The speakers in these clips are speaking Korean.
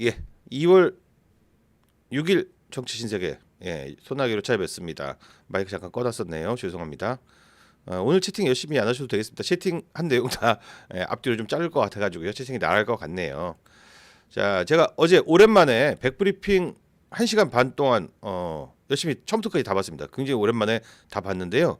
예, 2월 6일 정치 신세계 예, 소나기로 찾아뵙습니다. 마이크 잠깐 꺼놨었네요. 죄송합니다. 어, 오늘 채팅 열심히 안 하셔도 되겠습니다. 채팅 한 내용 다 예, 앞뒤로 좀 자를 것 같아가지고요. 채팅이 나갈 것 같네요. 자, 제가 어제 오랜만에 백브리핑 1시간 반 동안 어, 열심히 처음부터까지 다 봤습니다. 굉장히 오랜만에 다 봤는데요.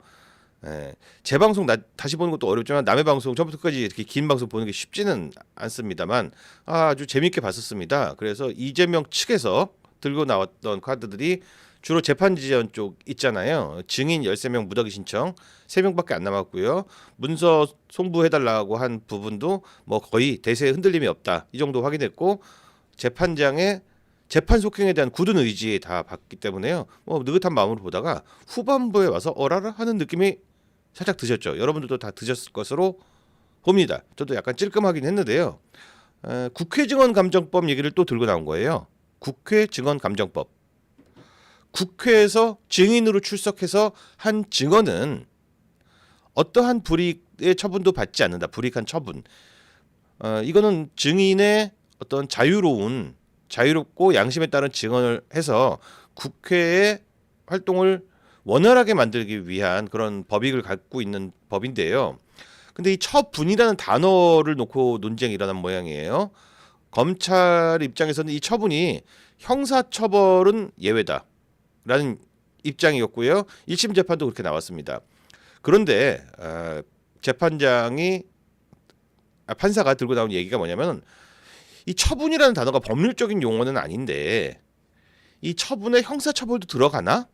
예, 제 방송 나, 다시 보는 것도 어렵지만 남의 방송 처음부터까지 이렇게 긴 방송 보는 게 쉽지는 않습니다만 아주 재밌게 봤었습니다. 그래서 이재명 측에서 들고 나왔던 카드들이 주로 재판 지연 쪽 있잖아요. 증인 13명 무더기 신청 3명밖에 안 남았고요. 문서 송부해 달라고 한 부분도 뭐 거의 대세에 흔들림이 없다. 이 정도 확인했고 재판장의 재판 속행에 대한 굳은 의지 다 봤기 때문에요. 뭐 느긋한 마음으로 보다가 후반부에 와서 어라라 하는 느낌이 살짝 드셨죠. 여러분들도 다 드셨을 것으로 봅니다. 저도 약간 찔끔하긴 했는데요. 에, 국회 증언 감정법 얘기를 또 들고 나온 거예요. 국회 증언 감정법. 국회에서 증인으로 출석해서 한 증언은 어떠한 불이익의 처분도 받지 않는다. 불이익한 처분. 어, 이거는 증인의 어떤 자유로운 자유롭고 양심에 따른 증언을 해서 국회의 활동을 원활하게 만들기 위한 그런 법익을 갖고 있는 법인데요. 근데 이 처분이라는 단어를 놓고 논쟁이 일어난 모양이에요. 검찰 입장에서는 이 처분이 형사처벌은 예외다라는 입장이었고요. 1심 재판도 그렇게 나왔습니다. 그런데 어, 재판장이 아, 판사가 들고 나온 얘기가 뭐냐면 이 처분이라는 단어가 법률적인 용어는 아닌데 이 처분에 형사처벌도 들어가나?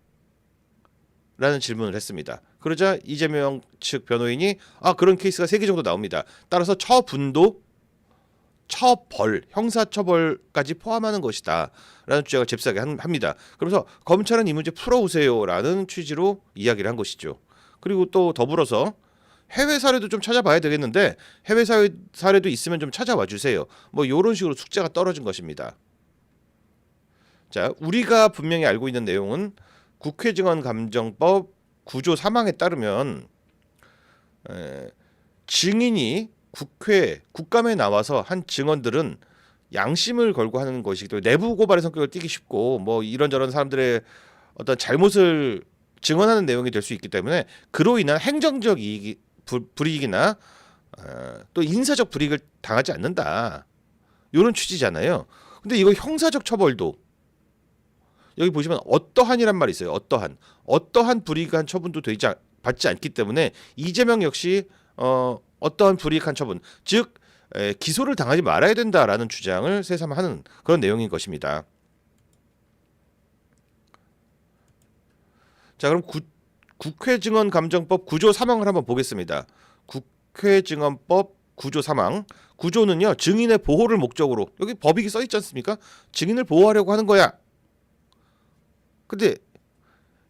라는 질문을 했습니다. 그러자 이재명 측 변호인이 아 그런 케이스가 세 개 정도 나옵니다. 따라서 처분도 처벌, 형사처벌까지 포함하는 것이다 라는 주장을 잽싸게 한- 합니다. 그래서 검찰은 이 문제 풀어오세요 라는 취지로 이야기를 한 것이죠. 그리고 또 더불어서 해외 사례도 좀 찾아봐야 되겠는데 해외 사례, 사례도 있으면 좀 찾아와 주세요. 뭐 이런 식으로 숙제가 떨어진 것입니다. 자, 우리가 분명히 알고 있는 내용은 국회 증언 감정법 구조 3항에 따르면 에, 증인이 국회 국감에 나와서 한 증언들은 양심을 걸고 하는 것이기 때문에 내부 고발의 성격을 띠기 쉽고 뭐 이런저런 사람들의 어떤 잘못을 증언하는 내용이 될 수 있기 때문에 그로 인한 행정적 이익이 불, 불이익이나 어, 또 인사적 불이익을 당하지 않는다 이런 취지잖아요. 근데 이거 형사적 처벌도 여기 보시면 어떠한이란 말이 있어요. 어떠한 어떠한 불이익한 처분도 되지 않- 받지 않기 때문에 이재명 역시 어, 어떠한 불이익한 처분 즉 에, 기소를 당하지 말아야 된다라는 주장을 새삼하는 그런 내용인 것입니다. 자 그럼 구, 국회 증언 감정법 구조 3항을 한번 보겠습니다. 국회 증언법 구조 3항 구조는요 증인의 보호를 목적으로 여기 법익이 써 있지 않습니까? 증인을 보호하려고 하는 거야. 근데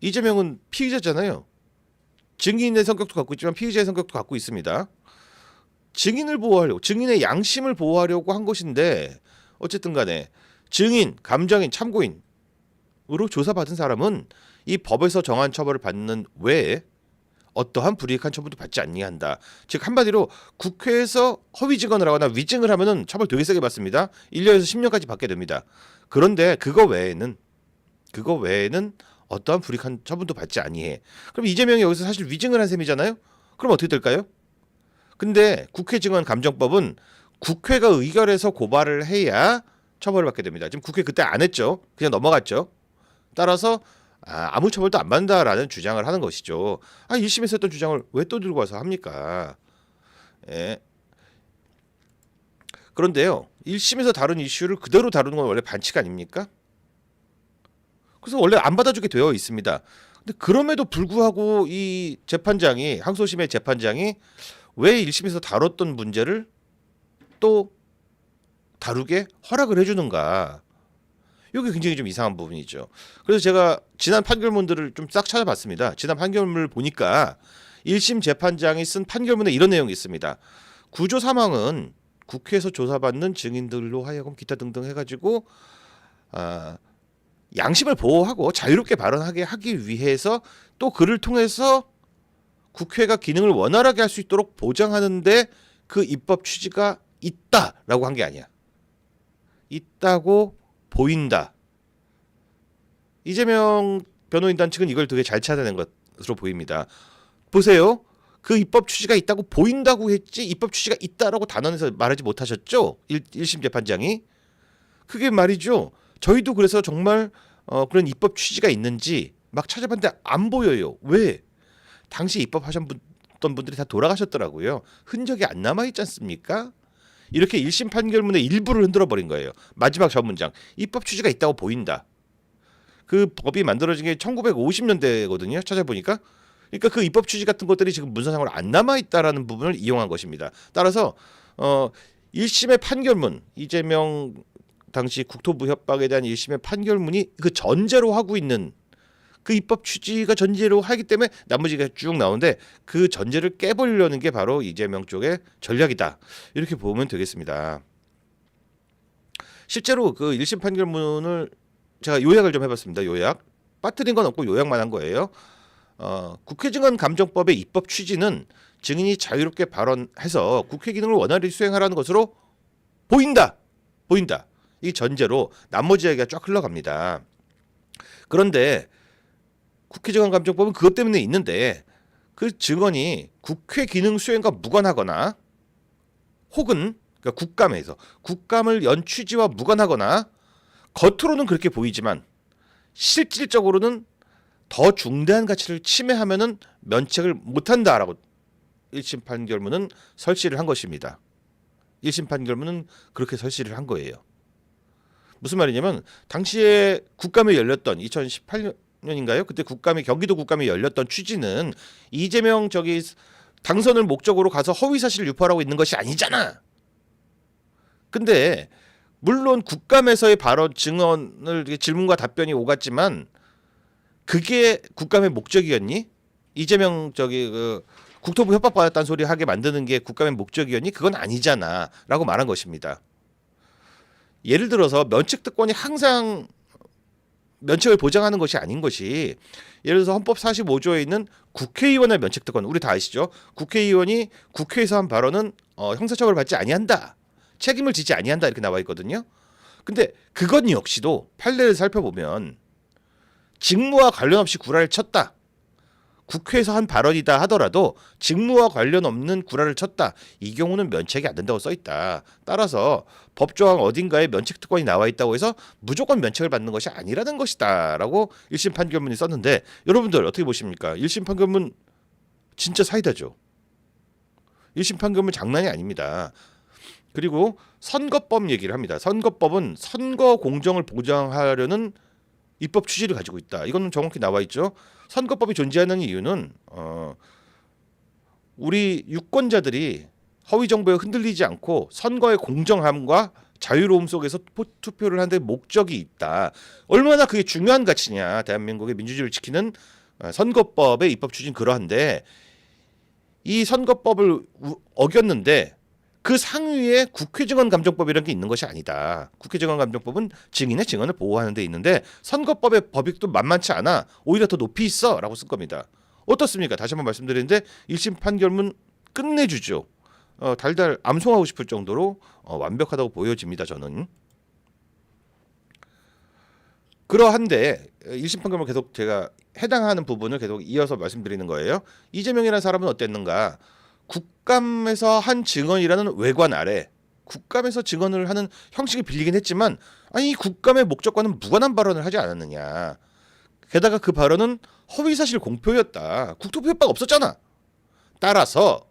이재명은 피의자잖아요. 증인의 성격도 갖고 있지만 피의자의 성격도 갖고 있습니다. 증인을 보호하려고 증인의 양심을 보호하려고 한 것인데 어쨌든 간에 증인, 감정인, 참고인으로 조사받은 사람은 이 법에서 정한 처벌을 받는 외에 어떠한 불이익한 처분도 받지 아니한다. 즉 한마디로 국회에서 허위 증언을 하거나 위증을 하면은 처벌 되게 세게 받습니다. 1년에서 10년까지 받게 됩니다. 그런데 그거 외에는 그거 외에는 어떠한 불이익한 처분도 받지 아니해. 그럼 이재명이 여기서 사실 위증을 한 셈이잖아요. 그럼 어떻게 될까요? 근데 국회 증언 감정법은 국회가 의결해서 고발을 해야 처벌을 받게 됩니다. 지금 국회 그때 안 했죠. 그냥 넘어갔죠. 따라서 아, 아무 처벌도 안 받는다라는 주장을 하는 것이죠. 아, 1심에서 했던 주장을 왜 또 들고 와서 합니까? 예. 그런데요. 1심에서 다룬 이슈를 그대로 다루는 건 원래 반칙 아닙니까? 그래서 원래 안 받아주게 되어 있습니다. 근데 그럼에도 불구하고 이 재판장이 항소심의 재판장이 왜 1심에서 다뤘던 문제를 또 다루게 허락을 해주는가? 이게 굉장히 좀 이상한 부분이죠. 그래서 제가 지난 판결문들을 좀 싹 찾아봤습니다. 지난 판결문을 보니까 1심 재판장이 쓴 판결문에 이런 내용이 있습니다. 구조 사망은 국회에서 조사받는 증인들로 하여금 기타 등등 해가지고 아, 양심을 보호하고 자유롭게 발언하게 하기 위해서 또 그를 통해서 국회가 기능을 원활하게 할 수 있도록 보장하는데 그 입법 취지가 있다라고 한 게 아니야. 있다고 보인다. 이재명 변호인단 측은 이걸 되게 잘 찾아낸 것으로 보입니다. 보세요. 그 입법 취지가 있다고 보인다고 했지 입법 취지가 있다라고 단언해서 말하지 못하셨죠? 일, 1심 재판장이 그게 말이죠. 저희도 그래서 정말 어, 그런 입법 취지가 있는지 막 찾아봤는데 안 보여요. 왜? 당시 입법하셨던 분들이 다 돌아가셨더라고요. 흔적이 안 남아 있지 않습니까? 이렇게 1심 판결문의 일부를 흔들어 버린 거예요. 마지막 전 문장. 입법 취지가 있다고 보인다. 그 법이 만들어진 게 1950년대거든요. 찾아보니까. 그러니까 그 입법 취지 같은 것들이 지금 문서상으로 안 남아 있다라는 부분을 이용한 것입니다. 따라서 어 1심의 판결문 이재명 당시 국토부 협박에 대한 1심의 판결문이 그 전제로 하고 있는 그 입법 취지가 전제로 하기 때문에 나머지가 쭉 나오는데 그 전제를 깨버리려는 게 바로 이재명 쪽의 전략이다. 이렇게 보면 되겠습니다. 실제로 그 1심 판결문을 제가 요약을 좀 해봤습니다. 요약. 빠뜨린 건 없고 요약만 한 거예요. 어, 국회 증언 감정법의 입법 취지는 증인이 자유롭게 발언해서 국회 기능을 원활히 수행하라는 것으로 보인다. 보인다. 이 전제로 나머지 이야기가 쫙 흘러갑니다. 그런데 국회 증언 감정법은 그것 때문에 있는데 그 증언이 국회 기능 수행과 무관하거나 혹은 그러니까 국감에서 국감을 연 취지와 무관하거나 겉으로는 그렇게 보이지만 실질적으로는 더 중대한 가치를 침해하면은 면책을 못한다라고 1심 판결문은 설치를 한 것입니다. 1심 판결문은 그렇게 설치를 한 거예요. 무슨 말이냐면 당시에 국감이 열렸던 2018년인가요? 그때 국감이 경기도 국감이 열렸던 취지는 이재명 저기 당선을 목적으로 가서 허위 사실 유포하고 있는 것이 아니잖아. 근데 물론 국감에서의 발언 증언을 질문과 답변이 오갔지만 그게 국감의 목적이었니? 이재명 저기 그 국토부 협박 받았다는 소리 하게 만드는 게 국감의 목적이었니? 그건 아니잖아라고 말한 것입니다. 예를 들어서 면책 특권이 항상 면책을 보장하는 것이 아닌 것이 예를 들어서 헌법 45조에 있는 국회의원의 면책 특권 우리 다 아시죠? 국회의원이 국회에서 한 발언은 어, 형사처벌을 받지 아니한다. 책임을 지지 아니한다 이렇게 나와 있거든요. 근데 그건 역시도 판례를 살펴보면 직무와 관련 없이 구라를 쳤다. 국회에서 한 발언이다 하더라도 직무와 관련 없는 구라를 쳤다. 이 경우는 면책이 안 된다고 써 있다. 따라서 법조항 어딘가에 면책 특권이 나와 있다고 해서 무조건 면책을 받는 것이 아니라는 것이다라고 1심 판결문이 썼는데 여러분들 어떻게 보십니까? 1심 판결문 진짜 사이다죠. 1심 판결문 장난이 아닙니다. 그리고 선거법 얘기를 합니다. 선거법은 선거 공정을 보장하려는 입법 취지를 가지고 있다. 이거는 정확히 나와 있죠. 선거법이 존재하는 이유는 어, 우리 유권자들이 허위 정보에 흔들리지 않고 선거의 공정함과 자유로움 속에서 포- 투표를 하는데 목적이 있다. 얼마나 그게 중요한 가치냐. 대한민국의 민주주의를 지키는 어, 선거법의 입법 취지는 그러한데 이 선거법을 우- 어겼는데 그 상위에 국회 증언 감정법이라는 게 있는 것이 아니다. 국회 증언 감정법은 증인의 증언을 보호하는 데 있는데 선거법의 법익도 만만치 않아. 오히려 더 높이 있어라고 쓴 겁니다. 어떻습니까? 다시 한번 말씀드리는데 1심 판결문 끝내주죠. 어, 달달 암송하고 싶을 정도로 어, 완벽하다고 보여집니다. 저는. 그러한데 1심 판결문 계속 제가 해당하는 부분을 계속 이어서 말씀드리는 거예요. 이재명이라는 사람은 어땠는가? 국감에서 한 증언이라는 외관 아래 국감에서 증언을 하는 형식이 빌리긴 했지만 아니 이 국감의 목적과는 무관한 발언을 하지 않았느냐. 게다가 그 발언은 허위 사실 공표였다. 국토부 협박 없었잖아. 따라서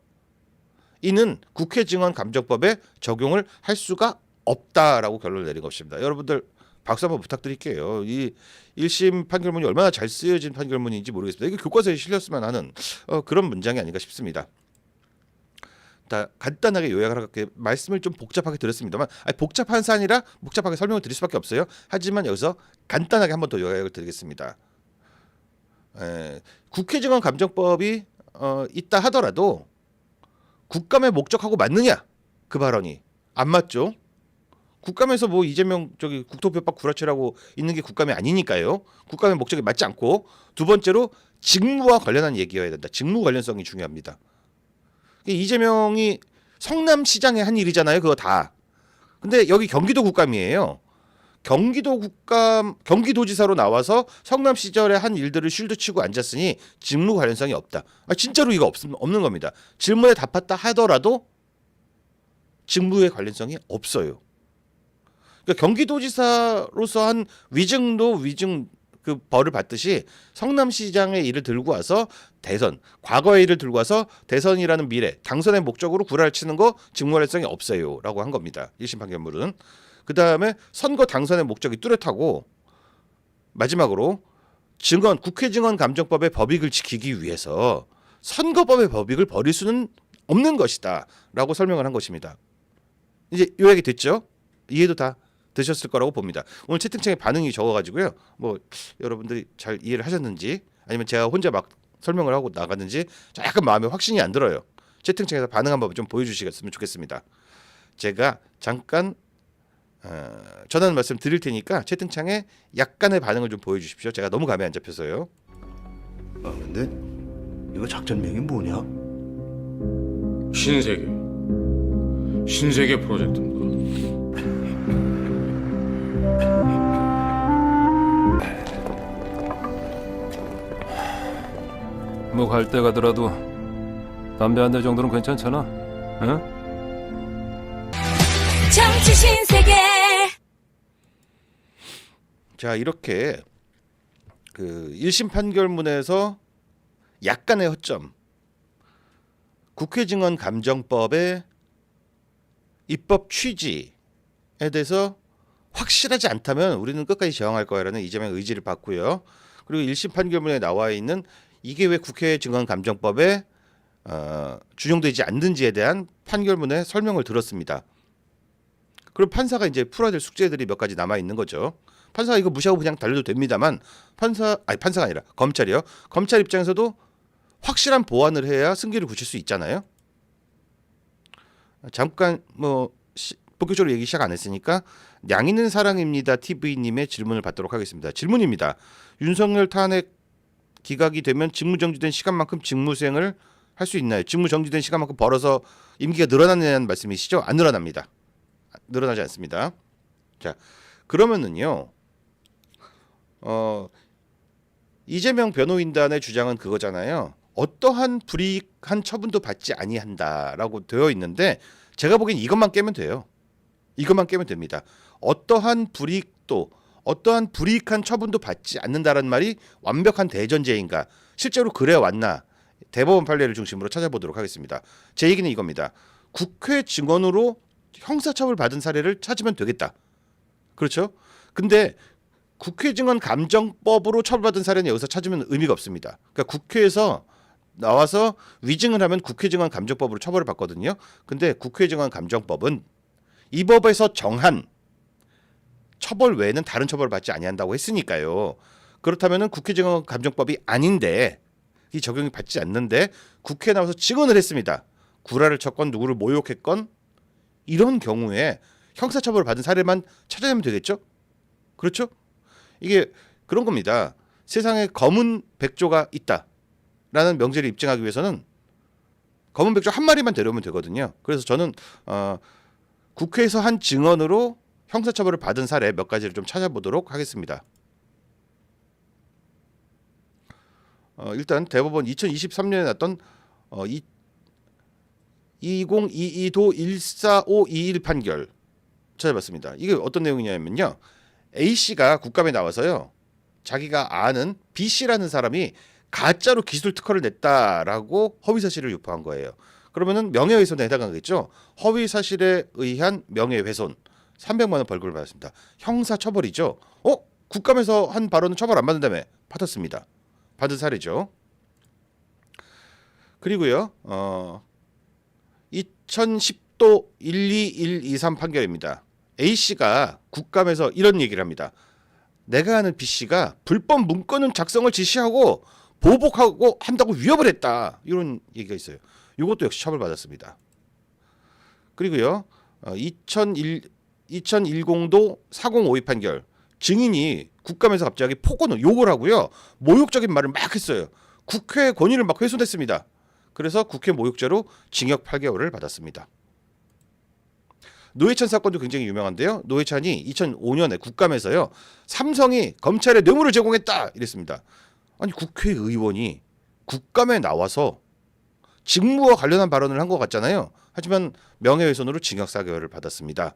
이는 국회 증언 감정법에 적용을 할 수가 없다라고 결론을 내린 것입니다. 여러분들 박수 한번 부탁드릴게요. 이 1심 판결문이 얼마나 잘 쓰여진 판결문인지 모르겠습니다. 이게 교과서에 실렸으면 하는 어, 그런 문장이 아닌가 싶습니다. 다 간단하게 요약하게 말씀을 좀 복잡하게 드렸습니다만 아니, 복잡한 사안이라 복잡하게 설명을 드릴 수밖에 없어요. 하지만 여기서 간단하게 한 번 더 요약을 드리겠습니다. 에, 국회 증언 감정법이 어, 있다 하더라도 국감의 목적하고 맞느냐 그 발언이 안 맞죠. 국감에서 뭐 이재명 저기 국토협박 구라치라고 있는 게 국감이 아니니까요. 국감의 목적에 맞지 않고 두 번째로 직무와 관련한 얘기여야 된다. 직무 관련성이 중요합니다. 이재명이 성남시장의 한 일이잖아요. 그거 다. 근데 여기 경기도 국감이에요. 경기도 국감 경기도지사로 나와서 성남 시절에 한 일들을 쉴드 치고 앉았으니 직무 관련성이 없다. 아, 진짜로 이거 없, 없는 겁니다. 질문에 답했다 하더라도 직무의 관련성이 없어요. 그러니까 경기도지사로서 한 위증도 위증 그 벌을 받듯이 성남시장의 일을 들고 와서 대선 과거의 일을 들고 와서 대선이라는 미래 당선의 목적으로 구라를 치는 거 직무 관련성이 없어요라고 한 겁니다. 1심 판결문은 그 다음에 선거 당선의 목적이 뚜렷하고 마지막으로 증언 국회 증언 감정법의 법익을 지키기 위해서 선거법의 법익을 버릴 수는 없는 것이다라고 설명을 한 것입니다. 이제 요 얘기 됐죠? 이해도 다 되셨을 거라고 봅니다. 오늘 채팅창에 반응이 적어가지고요. 뭐 여러분들이 잘 이해를 하셨는지 아니면 제가 혼자 막 설명을 하고 나갔는지 약간 마음에 확신이 안 들어요. 채팅창에서 반응 한번 좀 보여주시겠으면 좋겠습니다. 제가 잠깐 어, 전하는 말씀 드릴 테니까 채팅창에 약간의 반응을 좀 보여주십시오. 제가 너무 감이 안 잡혀서요. 아 근데 이거 작전명이 뭐냐? 신세계 신세계 프로젝트입니다. 뭐 갈 때 가더라도 담배 한 대 정도는 괜찮잖아. 응? 정치 신세계 자 이렇게 그 1심 판결문에서 약간의 허점 국회 증언 감정법의 입법 취지에 대해서 확실하지 않다면 우리는 끝까지 저항할 거야라는 이재명 의지를 받고요. 그리고 1심 판결문에 나와 있는 이게 왜 국회 증언 감정법에 어, 준용되지 않는지에 대한 판결문의 설명을 들었습니다. 그럼 판사가 이제 풀어야 될 숙제들이 몇 가지 남아 있는 거죠. 판사가 이거 무시하고 그냥 달려도 됩니다만 판사 아니 판사가 아니라 검찰이요. 검찰 입장에서도 확실한 보완을 해야 승기를 굳힐 수 있잖아요. 잠깐 뭐 시, 본격적으로 얘기 시작 안 했으니까 양 있는 사랑입니다 TV님의 질문을 받도록 하겠습니다. 질문입니다. 윤석열 탄핵 기각이 되면 직무 정지된 시간만큼 직무 수행을 할 수 있나요? 직무 정지된 시간만큼 벌어서 임기가 늘어나느냐는 말씀이시죠? 안 늘어납니다. 늘어나지 않습니다. 자 그러면은요. 어 이재명 변호인단의 주장은 그거잖아요. 어떠한 불이익한 처분도 받지 아니한다라고 되어 있는데 제가 보기엔 이것만 깨면 돼요. 이것만 깨면 됩니다. 어떠한 불이익도 어떠한 불이익한 처분도 받지 않는다라는 말이 완벽한 대전제인가? 실제로 그래 왔나? 대법원 판례를 중심으로 찾아보도록 하겠습니다. 제 얘기는 이겁니다. 국회 증언으로 형사처벌 받은 사례를 찾으면 되겠다. 그렇죠? 근데 국회 증언 감정법으로 처벌받은 사례는 여기서 찾으면 의미가 없습니다. 그러니까 국회에서 나와서 위증을 하면 국회 증언 감정법으로 처벌을 받거든요. 근데 국회 증언 감정법은 이 법에서 정한 처벌 외에는 다른 처벌을 받지 아니한다고 했으니까요. 그렇다면은 국회 증언 감정법이 아닌데 이 적용이 받지 않는데 국회에 나와서 증언을 했습니다. 구라를 쳤건 누구를 모욕했건 이런 경우에 형사처벌을 받은 사례만 찾아내면 되겠죠? 그렇죠? 이게 그런 겁니다. 세상에 검은 백조가 있다라는 명제를 입증하기 위해서는 검은 백조 한 마리만 데려오면 되거든요. 그래서 저는 어, 국회에서 한 증언으로 형사처벌을 받은 사례 몇 가지를 좀 찾아보도록 하겠습니다. 어, 일단 대법원 2023년에 났던 어, 이 2022도 14521 판결 찾아봤습니다. 이게 어떤 내용이냐면요. A 씨가 국감에 나와서요. 자기가 아는 B 씨라는 사람이 가짜로 기술 특허를 냈다라고 허위 사실을 유포한 거예요. 그러면은 명예훼손에 해당하겠죠. 허위 사실에 의한 명예훼손 300만 원 벌금을 받았습니다. 형사 처벌이죠. 어? 국감에서 한 발언은 처벌 안 받는다며 받았습니다. 받은 사례죠. 그리고요. 어 2010도 12123 판결입니다. A 씨가 국감에서 이런 얘기를 합니다. 내가 아는 B 씨가 불법 문건은 작성을 지시하고 보복하고 한다고 위협을 했다. 이런 얘기가 있어요. 이것도 역시 처벌받았습니다. 그리고요. 어, 2001 2010도 4052 판결 증인이 국감에서 갑자기 폭언을 욕을 하고요. 모욕적인 말을 막 했어요. 국회 권위를 막 훼손했습니다. 그래서 국회 모욕죄로 징역 8개월을 받았습니다. 노회찬 사건도 굉장히 유명한데요. 노회찬이 2005년에 국감에서요. 삼성이 검찰에 뇌물을 제공했다 이랬습니다. 아니 국회의원이 국감에 나와서 직무와 관련한 발언을 한 것 같잖아요. 하지만 명예훼손으로 징역 4개월을 받았습니다.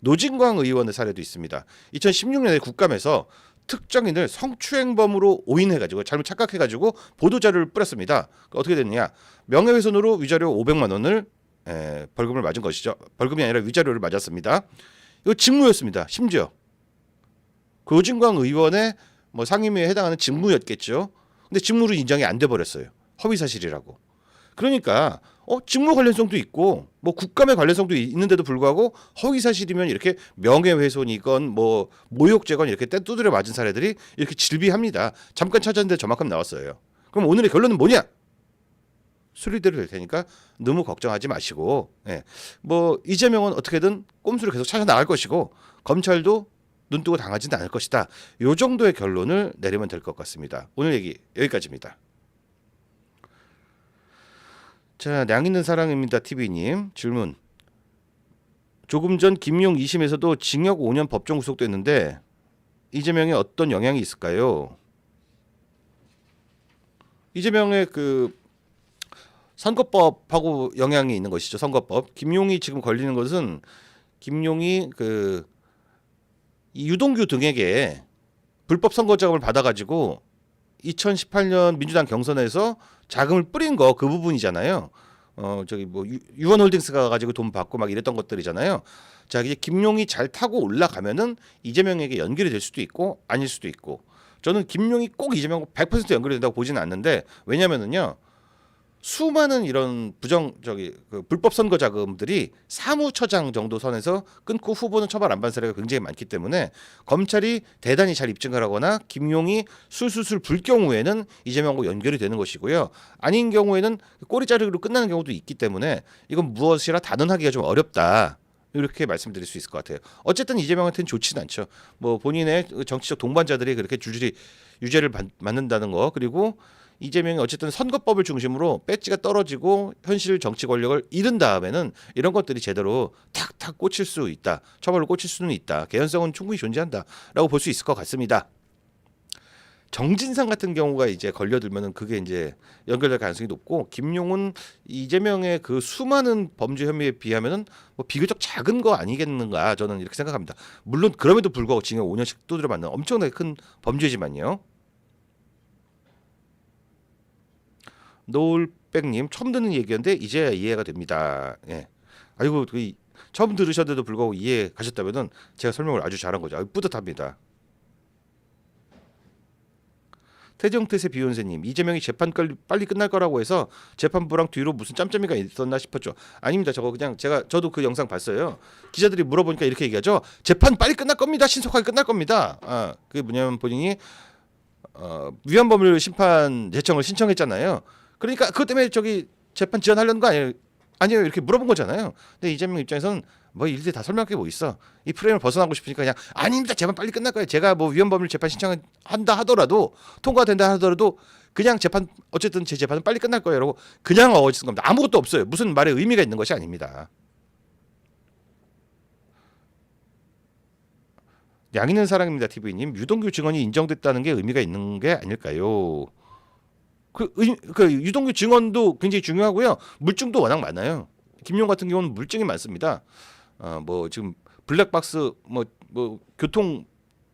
노진광 의원의 사례도 있습니다. 2016년에 국감에서 특정인을 성추행범으로 오인해가지고 잘못 착각해가지고 보도자료를 뿌렸습니다. 어떻게 됐느냐? 명예훼손으로 위자료 500만 원을 에, 벌금을 맞은 것이죠. 벌금이 아니라 위자료를 맞았습니다. 이거 직무였습니다. 심지어 그 노진광 의원의 뭐 상임위에 해당하는 직무였겠죠. 근데 직무를 인정이 안 돼 버렸어요. 허위 사실이라고. 그러니까 어 직무 관련성도 있고 뭐 국감의 관련성도 있는데도 불구하고 허위 사실이면 이렇게 명예훼손이건 뭐 모욕죄건 이렇게 떼 두드려 맞은 사례들이 이렇게 질비합니다. 잠깐 찾았는데 저만큼 나왔어요. 그럼 오늘의 결론은 뭐냐? 수리대로 될 테니까 너무 걱정하지 마시고, 예. 뭐 이재명은 어떻게든 꼼수를 계속 찾아 나갈 것이고 검찰도 눈 뜨고 당하지는 않을 것이다. 요 정도의 결론을 내리면 될 것 같습니다. 오늘 얘기 여기까지입니다. 자, 양 있는 사랑입니다. TV님 질문. 조금 전 김용 2심에서도 징역 5년 법정 구속됐는데 이재명에 어떤 영향이 있을까요? 이재명의 그 선거법하고 영향이 있는 것이죠. 선거법. 김용이 지금 걸리는 것은 김용이 그이 유동규 등에게 불법 선거 자금을 받아가지고 2018년 민주당 경선에서 자금을 뿌린 거 그 부분이잖아요. 어 저기 뭐 유- 유원홀딩스가 가지고 돈 받고 막 이랬던 것들이잖아요. 자 이제 김용이 잘 타고 올라가면은 이재명에게 연결이 될 수도 있고 아닐 수도 있고 저는 김용이 꼭 이재명과 100% 연결이 된다고 보지는 않는데 왜냐면은요 수많은 이런 부정 저기 그 불법 선거 자금들이 사무처장 정도 선에서 끊고 후보는 처벌 안 받은 사례가 굉장히 많기 때문에 검찰이 대단히 잘 입증을 하거나 김용이 술술술 불 경우에는 이재명과 연결이 되는 것이고요. 아닌 경우에는 꼬리 자르기로 끝나는 경우도 있기 때문에 이건 무엇이라 단언하기가 좀 어렵다. 이렇게 말씀드릴 수 있을 것 같아요. 어쨌든 이재명한테는 좋지는 않죠. 뭐 본인의 정치적 동반자들이 그렇게 줄줄이 유죄를 받, 맞는다는 거 그리고 이재명이 어쨌든 선거법을 중심으로 배지가 떨어지고 현실 정치 권력을 잃은 다음에는 이런 것들이 제대로 탁탁 꽂힐 수 있다. 처벌을 꽂힐 수는 있다. 개연성은 충분히 존재한다라고 볼 수 있을 것 같습니다. 정진상 같은 경우가 이제 걸려들면은 그게 이제 연결될 가능성이 높고 김용은 이재명의 그 수많은 범죄 혐의에 비하면은 뭐 비교적 작은 거 아니겠는가 저는 이렇게 생각합니다. 물론 그럼에도 불구하고 징역 5년씩 두드려 맞는 엄청나게 큰 범죄지만요. 노을백님 처음 듣는 얘기였는데 이제야 이해가 됩니다. 예. 아이고 그 이- 처음 들으셨는데도 불구하고 이해 가셨다면은 제가 설명을 아주 잘한 거죠. 아유, 뿌듯합니다. 태정태세 비욘세님 이재명이 재판 빨리 끝날 거라고 해서 재판부랑 뒤로 무슨 짬짬이가 있었나 싶었죠. 아닙니다. 저거 그냥 제가 저도 그 영상 봤어요. 기자들이 물어보니까 이렇게 얘기하죠. 재판 빨리 끝날 겁니다. 신속하게 끝날 겁니다. 아 그게 뭐냐면 본인이 어, 위헌법률 심판 제청을 신청했잖아요. 그러니까 그것 때문에 저기 재판 지연하려는 거 아니에요? 아니에요 이렇게 물어본 거잖아요. 근데 이재명 입장에서는 뭐 일일이 다 설명할 게 뭐 있어. 이 프레임을 벗어나고 싶으니까 그냥 아닙니다. 재판 빨리 끝날 거예요. 제가 뭐 위헌법률 재판 신청한다 하더라도 통과된다 하더라도 그냥 재판 어쨌든 제 재판은 빨리 끝날 거예요 라고 그냥 어거지 쓴 겁니다. 아무것도 없어요. 무슨 말에 의미가 있는 것이 아닙니다. 양 있는 사랑입니다 TV님 유동규 증언이 인정됐다는 게 의미가 있는 게 아닐까요? 그, 의, 그 유동규 증언도 굉장히 중요하고요. 물증도 워낙 많아요. 김용 같은 경우는 물증이 많습니다. 어, 뭐 지금 블랙박스 뭐, 뭐 교통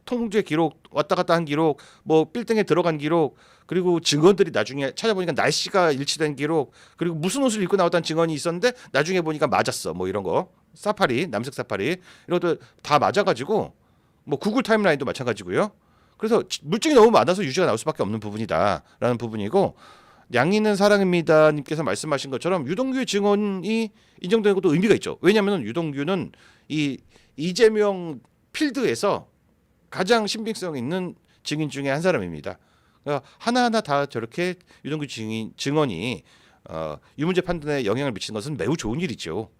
통제 기록 왔다 갔다 한 기록 뭐 빌딩에 들어간 기록 그리고 증언들이 나중에 찾아보니까 날씨가 일치된 기록 그리고 무슨 옷을 입고 나왔다는 증언이 있었는데 나중에 보니까 맞았어 뭐 이런 거 사파리 남색 사파리 이런 것도 다 맞아가지고 뭐 구글 타임라인도 마찬가지고요. 그래서 지- 물증이 너무 많아서 유죄가 나올 수밖에 없는 부분이다라는 부분이고 양 있는 사랑입니다 님께서 말씀하신 것처럼 유동규의 증언이 인정되는 것도 의미가 있죠. 왜냐하면 유동규는 이 이재명 필드에서 가장 신빙성 있는 증인 중에 한 사람입니다. 그러니까 하나하나 다 저렇게 유동규 증인 증언이 어, 유문제 판단에 영향을 미치는 것은 매우 좋은 일이죠.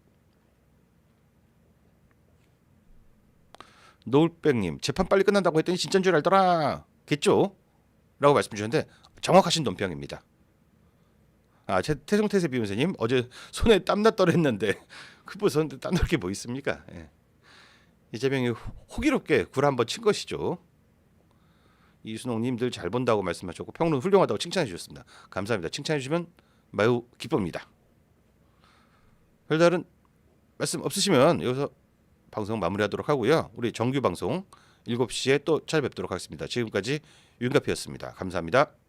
노을백님 재판 빨리 끝난다고 했더니 진짜인 줄 알더라 겠죠? 라고 말씀 주셨는데 정확하신 논평입니다. 아 태- 태성태세 비원사님 어제 손에 땀났더랬는데 흩어졌는데 딴게뭐 있습니까? 예. 이재명이 호- 호기롭게 굴 한번 친 것이죠. 이순옥님들 잘 본다고 말씀하셨고 평론 훌륭하다고 칭찬해 주셨습니다. 감사합니다. 칭찬해 주시면 매우 기쁩니다. 별다른 말씀 없으시면 여기서 방송 마무리하도록 하고요. 우리 정규 방송 7시에 또 찾아뵙도록 하겠습니다. 지금까지 윤가피였습니다. 감사합니다.